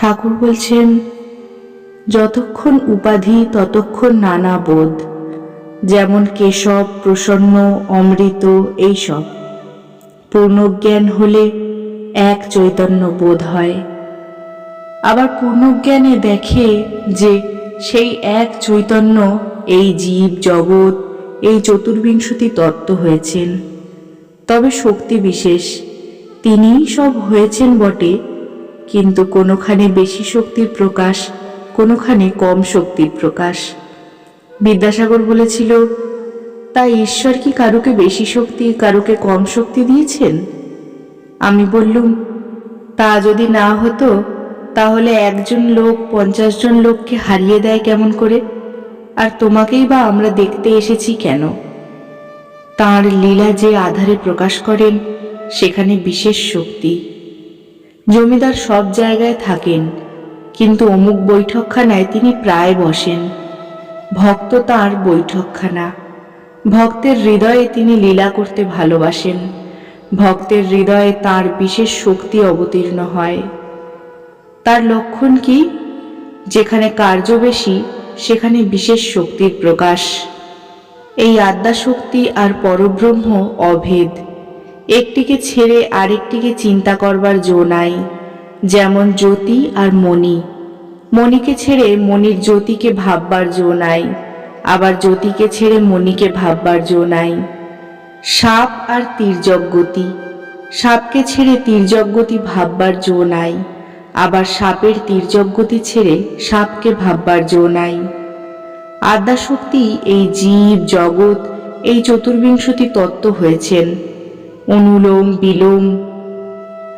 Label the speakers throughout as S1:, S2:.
S1: ঠাকুর বলছেন, যতক্ষণ উপাধি, ততক্ষণ নানা বোধ, যেমন কেশব, প্রসন্ন, অমৃত, এইসব। পূর্ণজ্ঞান হলে এক চৈতন্য বোধ হয়। আবার পূর্ণজ্ঞানে দেখে যে সেই এক চৈতন্য এই জীব, জগৎ, এই চতুর্বিংশতি তত্ত্ব হয়েছেন। তবে শক্তি বিশেষ, তিনিই সব হয়েছেন বটে কিন্তু কোনোখানে বেশি শক্তির প্রকাশ, কোনোখানে কম শক্তির প্রকাশ। বিদ্যাসাগর বলেছিল, তাই ঈশ্বর কি কারুকে বেশি শক্তি, কারুকে কম শক্তি দিয়েছেন? আমি বললুম, তা যদি না হতো, তাহলে একজন লোক, পঞ্চাশ জন লোককে হারিয়ে দেয় কেমন করে? আর তোমাকেই বা আমরা দেখতে এসেছি কেন? তাঁর লীলা যে আধারে প্রকাশ করেন, সেখানে বিশেষ শক্তি। জমিদার সব জায়গায় থাকেন, কিন্তু অমুক বৈঠকখানায় তিনি প্রায় বসেন। ভক্ত তাঁর বৈঠকখানা। ভক্তের হৃদয়ে তিনি লীলা করতে ভালোবাসেন। ভক্তের হৃদয়ে তার বিশেষ শক্তি অবতীর্ণ হয়। তার লক্ষণ কি? যেখানে কার্য বেশি, সেখানে বিশেষ শক্তির প্রকাশ। এই আদ্যাশক্তি আর পরব্রহ্ম অভেদ। একটিকে ছেড়ে আরেকটিকে চিন্তা করবার জো নাই, যেমন জ্যোতি আর মণি। মণিকে ছেড়ে মণির জ্যোতিকে ভাববার জো নাই, আবার জ্যোতিকে ছেড়ে মণিকে ভাববার জো নাই। সাপ আর তীর্যজ্ঞতি সাপকে ছেড়ে তীর্যজ্ঞতি ভাববার জো নাই, আবার সাপের তীর্যজ্ঞতি ছেড়ে সাপকে ভাববার জো নাই। আদ্যাশক্তি এই জীব, জগৎ, এই চতুর্বিংশতি তত্ত্ব হয়েছেন। অনুলোম বিলোম।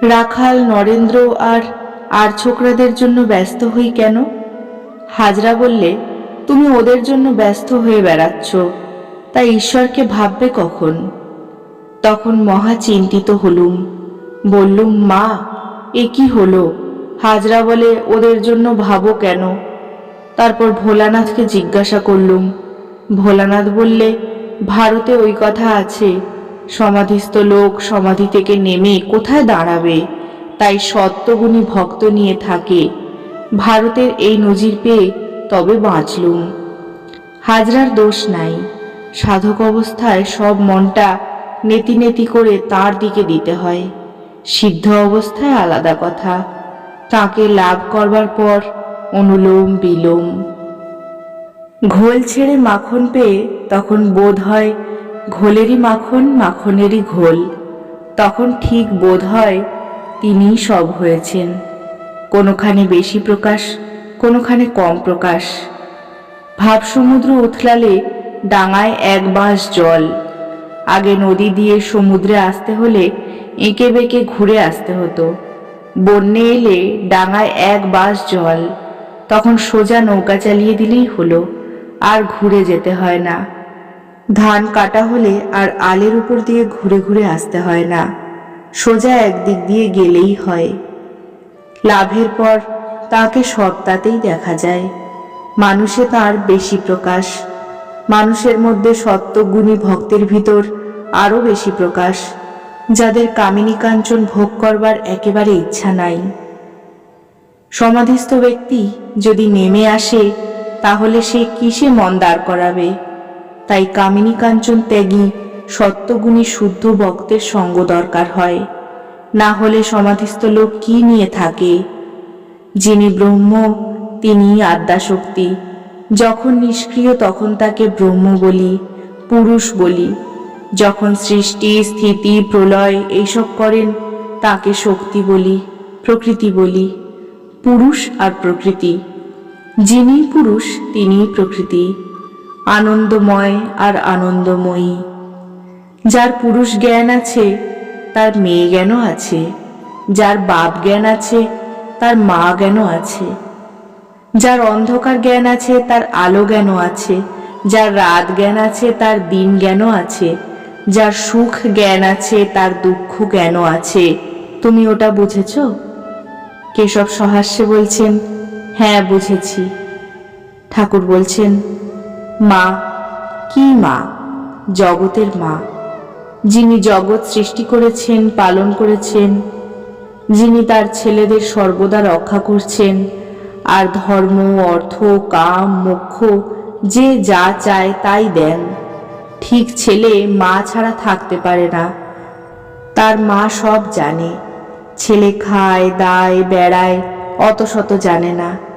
S1: রাখাল, নরেন্দ্র আর আর ছোকরাদের জন্য ব্যস্ত হই কেন? হাজরা বললে, তুমি ওদের জন্য ব্যস্ত হয়ে বেড়াচ্ছ, তাই ঈশ্বরকে ভাববে কখন? তখন মহা চিন্তিত হলুম। বললুম, মা, এ কি হলো? হাজরা বলে, ওদের জন্য ভাবো কেন? তারপর ভোলানাথকে জিজ্ঞাসা করলুম। ভোলানাথ বললে, ভারতে ওই কথা আছে সমাধিস্থ লোক সমাধি থেকে নেমে কোথায় দাঁড়াবে? তাই সত্যগুণী ভক্ত নিয়ে থাকে। ভারতের এই নজির পেয়ে তবে বাঁচলুম। হাজরার দোষ নাই। সাধক অবস্থায় সব মনটা নেতি নেতি করে তার দিকে দিতে হয়। সিদ্ধ অবস্থায় আলাদা কথা। তাকে লাভ করবার পর অনুলোম বিলোম। ঘোল ছেড়ে মাখন পেয়ে তখন বোধ হয় ঘোলেরই মাখন, মাখনেরই ঘোল। তখন ঠিক বোধ হয় তিনিই সব হয়েছেন। কোনোখানে বেশি প্রকাশ, কোনোখানে কম প্রকাশ। ভাবসমুদ্র উথলালে ডাঙায় এক বাঁশ জল। আগে নদী দিয়ে সমুদ্রে আসতে হলে এঁকে বেঁকে ঘুরে আসতে হতো। বন্যে এলে ডাঙায় এক বাঁশ জল। তখন সোজা নৌকা চালিয়ে দিলেই হলো, আর ঘুরে যেতে হয় না। ধান কাটা হলে আর আলের উপর দিয়ে ঘুরে ঘুরে আসতে হয় না। সোজা একদিক দিয়ে গেলেই হয়। লাভের পর তাকে সত্তাতেই দেখা যায়। মানুষে তার বেশি প্রকাশ। মানুষের মধ্যে সত্যগুণী ভক্তের ভিতর আরও বেশি প্রকাশ, যাদের কামিনী কাঞ্চন ভোগ করবার একেবারে ইচ্ছা নাই। সমাধিস্থ ব্যক্তি যদি নেমে আসে, তাহলে সে কিসে মন দাঁড় করাবে? তাই কামিনী কাঞ্চন ত্যাগী সত্যগুণী শুদ্ধ ভক্তের সঙ্গ দরকার হয়। না হলে সমাধিস্থ লোক কি নিয়ে থাকে? যিনি ব্রহ্ম তিনি আদ্যাশক্তি। যখন নিষ্ক্রিয় তখন তাকে ব্রহ্ম বলি, পুরুষ বলি। যখন সৃষ্টি, স্থিতি, প্রলয় এইসব করেন, তাকে শক্তি বলি, প্রকৃতি বলি, পুরুষ আর প্রকৃতি। যিনি পুরুষ, তিনিই প্রকৃতি। আনন্দময় আর আনন্দময়ী। যার পুরুষ জ্ঞান আছে, তার মেয়ে জ্ঞানও আছে। যার বাপ জ্ঞান আছে, তার মা জ্ঞানও আছে। যার অন্ধকার জ্ঞান আছে, তার আলো জ্ঞানও আছে। যার রাত জ্ঞান আছে, তার দিন জ্ঞানও আছে। যার সুখ জ্ঞান আছে, তার দুঃখ জ্ঞানও আছে। তুমি ওটা বুঝেছ? কেশব সহাস্যে বলছেন হ্যাঁ বুঝেছি। ঠাকুর বলছেন মা, কি মা? জগতের মা। যিনি জগৎ সৃষ্টি করেছেন, পালন করেছেন, যিনি তার ছেলেদের সর্বদা রক্ষা করছেন, আর ধর্ম, অর্থ, কাম, মোক্ষ, যে যা চায় তাই দেন। ঠিক ছেলে মা ছাড়া থাকতে পারে না। তার মা সব জানে। ছেলে খায়, দায়, বেড়ায়, অত শত জানে না।